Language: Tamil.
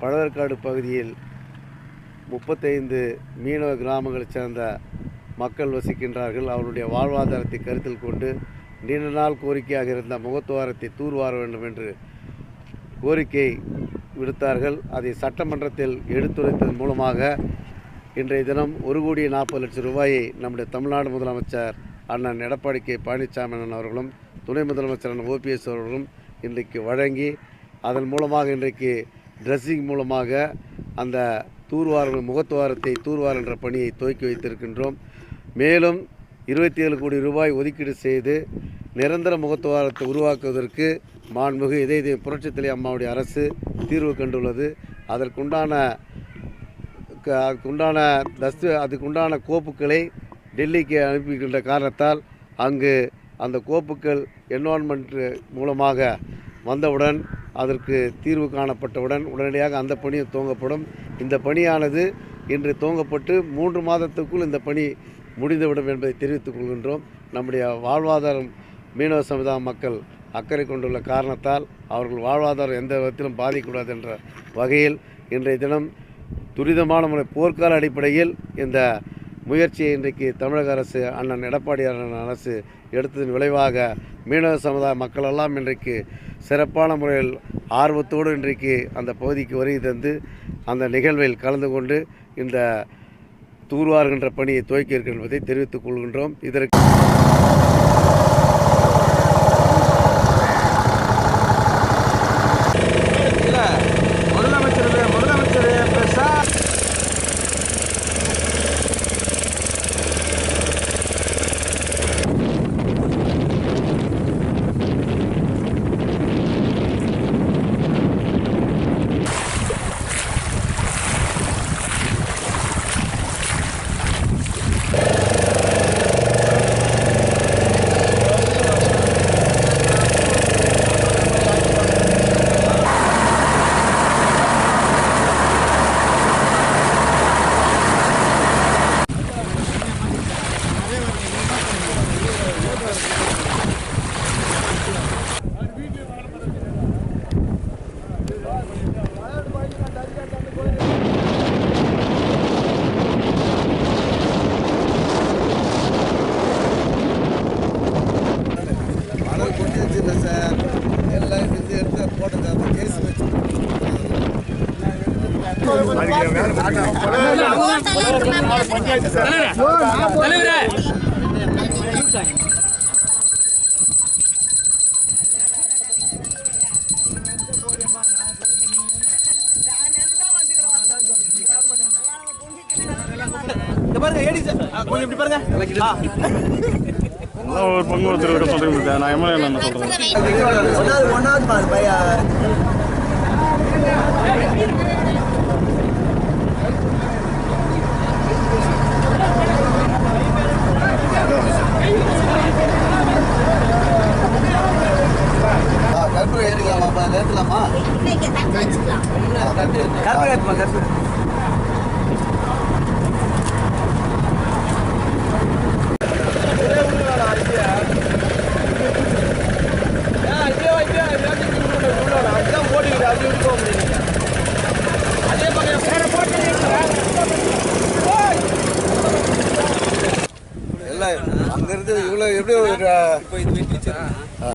பழவேற்காடு பகுதியில் முப்பத்தைந்து மீனவ கிராமங்களைச் சேர்ந்த மக்கள் வசிக்கின்றார்கள். அவருடைய வாழ்வாதாரத்தை கருத்தில் கொண்டு நீண்ட நாள் கோரிக்கையாக இருந்த முகத்துவாரத்தை தூர்வார வேண்டும் என்று கோரிக்கை விடுத்தார்கள். அதை சட்டமன்றத்தில் எடுத்துரைத்ததன் மூலமாக இன்றைய தினம் ஒரு கோடி நாற்பது லட்சம் ரூபாயை நம்முடைய தமிழ்நாடு முதலமைச்சர் அண்ணன் எடப்பாடி கே. பழனிசாமி அண்ணன் அவர்களும் துணை முதலமைச்சர் அண்ணன் ஓபிஎஸ் அவர்களும் இன்றைக்கு வழங்கி அதன் மூலமாக இன்றைக்கு ட்ரெஸ்ஸிங் மூலமாக அந்த தூர்வார முகத்துவாரத்தை தூர்வார் என்ற பணியை துவக்கி வைத்திருக்கின்றோம். மேலும் இருபத்தி ஏழு கோடி ரூபாய் ஒதுக்கீடு செய்து நிரந்தர முகத்துவாரத்தை உருவாக்குவதற்கு மாண்புகு இதய இதே புரட்சித்தலை அம்மாவுடைய அரசு தீர்வு கண்டுள்ளது. அதற்குண்டான க- அதுக்குண்டான தஸ்து அதுக்குண்டான கோப்புகளை டெல்லிக்கு அனுப்புகின்ற காரணத்தால் அங்கு அந்த கோப்புகள் என்வான்மெண்ட் மூலமாக வந்தவுடன் அதற்கு தீர்வு காணப்பட்டவுடன் உடனடியாக அந்த பணியும் துவங்கப்படும். இந்த பணியானது இன்று துவங்கப்பட்டு மூன்று மாதத்துக்குள் இந்த பணி முடிந்துவிடும் என்பதை தெரிவித்துக் கொள்கின்றோம். நம்முடைய வாழ்வாதாரம் மீனவ சமுதாய மக்கள் அக்கறை கொண்டுள்ள காரணத்தால் அவர்கள் வாழ்வாதாரம் எந்த விதத்திலும் பாதிக்கக்கூடாது என்ற வகையில் இன்றைய தினம் துரிதமான முறை போர்க்கால அடிப்படையில் இந்த முயற்சியை இன்றைக்கு தமிழக அரசு அண்ணன் எடப்பாடி அண்ணன் அரசு எடுத்ததன் விளைவாக மீனவ சமுதாய மக்களெல்லாம் இன்றைக்கு சிறப்பான முறையில் ஆர்வத்தோடு இன்றைக்கு அந்த பகுதிக்கு வருகை தந்து அந்த நிகழ்வில் கலந்து கொண்டு இந்த தூர்வார்கின்ற பணியை துவக்கி என்பதை தெரிவித்துக் கொள்கின்றோம். இதற்கு பாருங்க. ஏடி சார் கொஞ்சம் இப்படி பாருங்க ஒரு பங்கு ஒருத்தர் சொல்றீங்க நான் எம்எல்ஏ என்ன சொல்றேன் ஒன்னாவது ஒன்னாவது பையா ஏறிக்கலாமா ஏற்றலாமா கருப்பு கருப்புமா கருப்பு. எல்லாம் அங்க இருந்து இவ்வளோ எப்படி